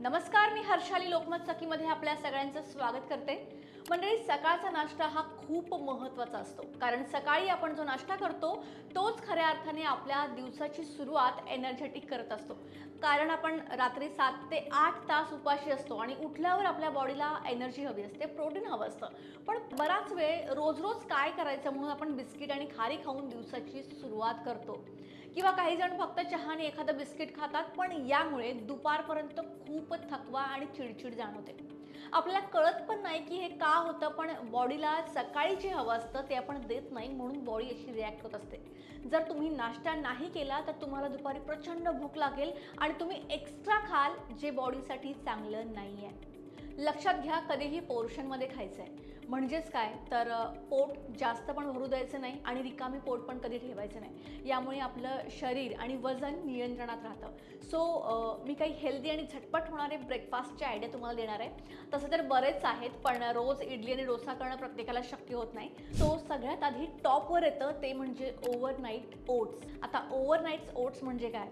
नमस्कार मी हर्षाली लोकमत सखीमध्ये आपल्या सगळ्यांचं स्वागत करते. मंडळी सकाळचा नाश्ता हा खूप महत्त्वाचा असतो. कारण सकाळी आपण जो नाश्ता करतो तोच खऱ्या अर्थाने आपल्या दिवसाची सुरुवात एनर्जेटिक करत असतो. कारण आपण रात्री सात ते आठ तास उपाशी असतो आणि उठल्यावर आपल्या बॉडीला एनर्जी हवी असते प्रोटीन हवं असतं. पण बराच वेळ रोज रोज काय करायचं म्हणून आपण बिस्किट आणि खारी खाऊन दिवसाची सुरुवात करतो. किंवा काही जण फक्त चहाने एखादं बिस्किट खातात पण यामुळे दुपारपर्यंत खूप थकवा आणि चिडचिड जाणवते. आपल्याला कळत पण नाही की हे का होतं पण बॉडीला सकाळी जे हवं असतं ते आपण देत नाही म्हणून बॉडी अशी रिॲक्ट होत असते. जर तुम्ही नाश्ता नाही केला तर तुम्हाला दुपारी प्रचंड भूक लागेल आणि तुम्ही एक्स्ट्रा खाल जे बॉडीसाठी चांगलं नाही आहे लक्षात घ्या कधीही पोर्शनमध्ये खायचं आहे म्हणजेच काय? तर पोट जास्त पण भरू द्यायचं नाही आणि रिकामी पोट पण कधी ठेवायचं नाही. यामुळे आपलं शरीर आणि वजन नियंत्रणात राहतं. सो मी काही हेल्दी आणि झटपट होणारे ब्रेकफास्टचे आयडिया तुम्हाला देणार आहे. तसं तर बरेच आहेत पण रोज इडली आणि डोसा करणं प्रत्येकाला शक्य होत नाही. सो सगळ्यात आधी टॉपवर येतं ते म्हणजे ओव्हरनाईट ओट्स आता ओव्हरनाईट्स ओट्स म्हणजे काय?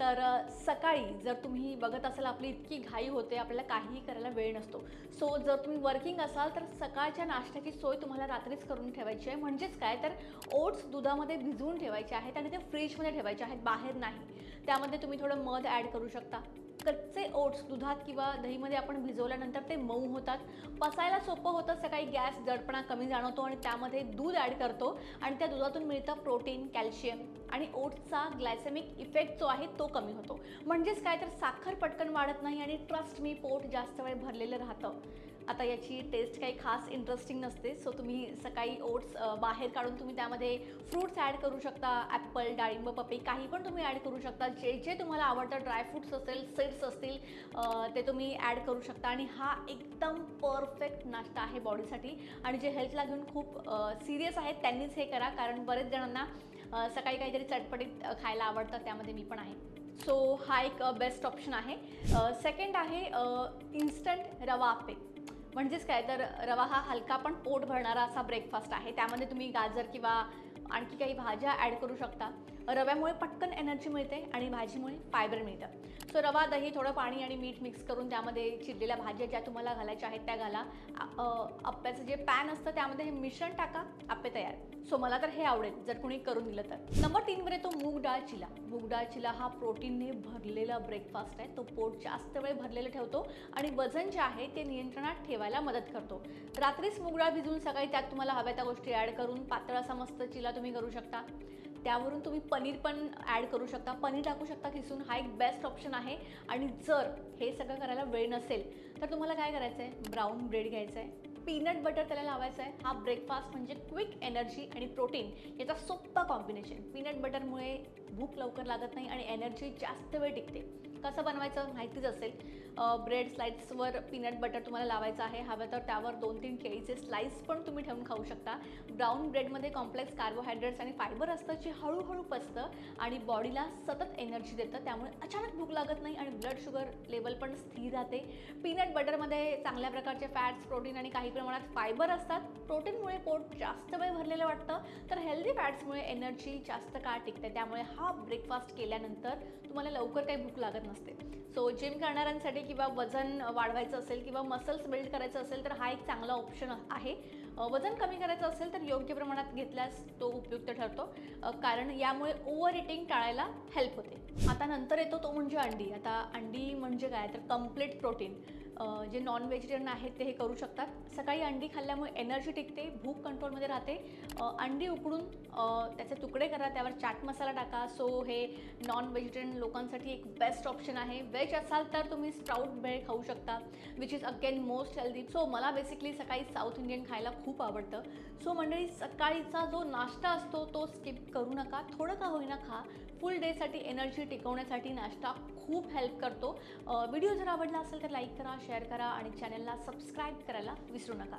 तर सकाळी जर तुम्ही बघत असाल आपली इतकी घाई होते आपल्याला काहीही करायला वेळ नसतो. सो जर तुम्ही वर्किंग असाल तर सकाळच्या नाश्त्याची सोय तुम्हाला रात्रीच करून ठेवायची आहे. म्हणजेच काय? तर ओट्स दुधामध्ये भिजवून ठेवायचे आहेत आणि ते फ्रीजमध्ये ठेवायचे आहेत बाहेर नाही. त्यामध्ये तुम्ही थोडं मध ॲड करू शकता. कच्चे ओट्स दुधात किंवा दहीमध्ये आपण भिजवल्यानंतर ते मऊ होतात. पचायला सोपं होतं सकाळी गॅस जडपणा कमी जाणवतो आणि त्यामध्ये दूध ॲड करतो आणि त्या दुधातून मिळतं प्रोटीन कॅल्शियम आणि ओट्सचा ग्लायसेमिक इफेक्ट जो आहे तो कमी होतो. म्हणजेच काय तर साखर पटकन वाढत नाही आणि ट्रस्ट मी पोट जास्त वेळ भरलेलं राहतं. आता याची टेस्ट काही खास इंटरेस्टिंग नसते. सो तुम्ही सकाळी ओट्स बाहेर काढून तुम्ही त्यामध्ये फ्रूट्स ॲड करू शकता. ॲपल डाळिंब पपई काही पण तुम्ही ॲड करू शकता. जे जे तुम्हाला आवडतं ड्रायफ्रूट्स असेल सीड्स असतील ते तुम्ही ॲड करू शकता. आणि हा एकदम परफेक्ट नाश्ता आहे बॉडीसाठी आणि जे हेल्थला घेऊन खूप सिरियस आहेत त्यांनीच हे करा. कारण बरेच जणांना सकाळी काहीतरी चटपटीत खायला आवडतं. त्यामध्ये मी पण आहे. सो हा एक बेस्ट ऑप्शन आहे. सेकंड आहे इन्स्टंट रवा आप्पे. म्हणजेच काय? तर रवा हा हलका पण पोट भरणारा असा ब्रेकफास्ट आहे. त्यामध्ये तुम्ही गाजर किंवा आणखी काही भाज्या ॲड करू शकता. रव्यामुळे पटकन एनर्जी मिळते आणि भाजीमुळे फायबर मिळतं. सो रवा दही थोडं पाणी आणि मीठ मिक्स करून त्यामध्ये चिरलेल्या भाज्या ज्या तुम्हाला घालायच्या आहेत त्या घाला. आ- आप्याचं जे पॅन असतं त्यामध्ये हे मिश्रण टाका आप्पे तयार. सो मला तर हे आवडेल जर कुणी करून दिलं तर. नंबर तीनवर येतो मूग डाळ चिला. मूग डाळ चिला हा प्रोटीनने भरलेला ब्रेकफास्ट आहे. तो पोट जास्त वेळ भरलेलं ठेवतो आणि वजन जे आहे ते नियंत्रणात ठेवायला मदत करतो. रात्रीच मूग डाळ भिजून सकाळी त्यात तुम्हाला हव्या त्या गोष्टी ॲड करून पातळ असा मस्त चिला तुम्ही करू शकता. त्यावरून तुम्ही पनीर पण ॲड करू शकता. पनीर टाकू शकता खिसून. हा एक बेस्ट ऑप्शन आहे. आणि जर हे सगळं करायला वेळ नसेल तर तुम्हाला काय करायचं आहे ब्राऊन ब्रेड घ्यायचं आहे पीनट बटर त्याला लावायचं आहे हा ब्रेकफास्ट म्हणजे क्विक एनर्जी आणि प्रोटीन याचा सोप्पा कॉम्बिनेशन पीनट बटरमुळे भूक लवकर लागत नाही आणि एनर्जी जास्त वेळ टिकते. कसं बनवायचं माहितीच असेल. ब्रेड स्लाइड्सवर पीनट बटर तुम्हाला लावायचं आहे. हवं तर त्यावर दोन तीन केळीचे स्लाइस पण तुम्ही ठेवून खाऊ शकता. ब्राऊन ब्रेडमध्ये कॉम्प्लेक्स कार्बोहायड्रेट्स आणि फायबर असतं जे हळूहळू पचतं आणि बॉडीला सतत एनर्जी देतं. त्यामुळे अचानक भूक लागत नाही आणि ब्लड शुगर लेवल पण स्थिर राहते. पीनट बटरमध्ये चांगल्या प्रकारचे फॅट्स प्रोटीन आणि काही प्रमाणात फायबर असतात. प्रोटीनमुळे पोट जास्त वेळ भरलेलं वाटतं. तर हेल्दी फॅट्समुळे एनर्जी जास्त काळ टिकते. त्यामुळे हा ब्रेकफास्ट केल्यानंतर तुम्हाला लवकर काही भूक लागत नसते. सो जिम करणाऱ्यांसाठी किंवा वजन वाढवायचं असेल किंवा मसल्स बिल्ड करायचं असेल तर हा एक चांगला ऑप्शन आहे. वजन कमी करायचं असेल तर योग्य प्रमाणात घेतल्यास तो उपयुक्त ठरतो. कारण यामुळे ओव्हर इटिंग टाळायला हेल्प होते. आता नंतर येतो तो म्हणजे अंडी. आता अंडी म्हणजे काय? तर कंप्लीट प्रोटीन जे नॉन व्हेजिटेरियन आहेत ते हे करू शकतात. सकाळी अंडी खाल्ल्यामुळे एनर्जी टिकते भूक कंट्रोलमध्ये राहते. अंडी उकडून त्याचे तुकडे करा त्यावर चाट मसाला टाका. सो हे नॉन व्हेजिटेरियन लोकांसाठी एक बेस्ट ऑप्शन आहे. व्हेज असाल तर तुम्ही स्प्राऊट भेळ खाऊ शकता which is again most healthy so मला बेसिकली सकाळी साऊथ इंडियन खायला खूप आवडतं. सो मंडळी सकाळीचा जो नाश्ता असतो तो स्किप करू नका. थोडं का होईना खा. फुल डेसाठी एनर्जी टिकवण्यासाठी नाश्ता खूप हेल्प करतो. व्हिडिओ जर आवडला असेल तर लाईक करा शेअर करा आणि चॅनलला सबस्क्राईब करायला विसरू नका.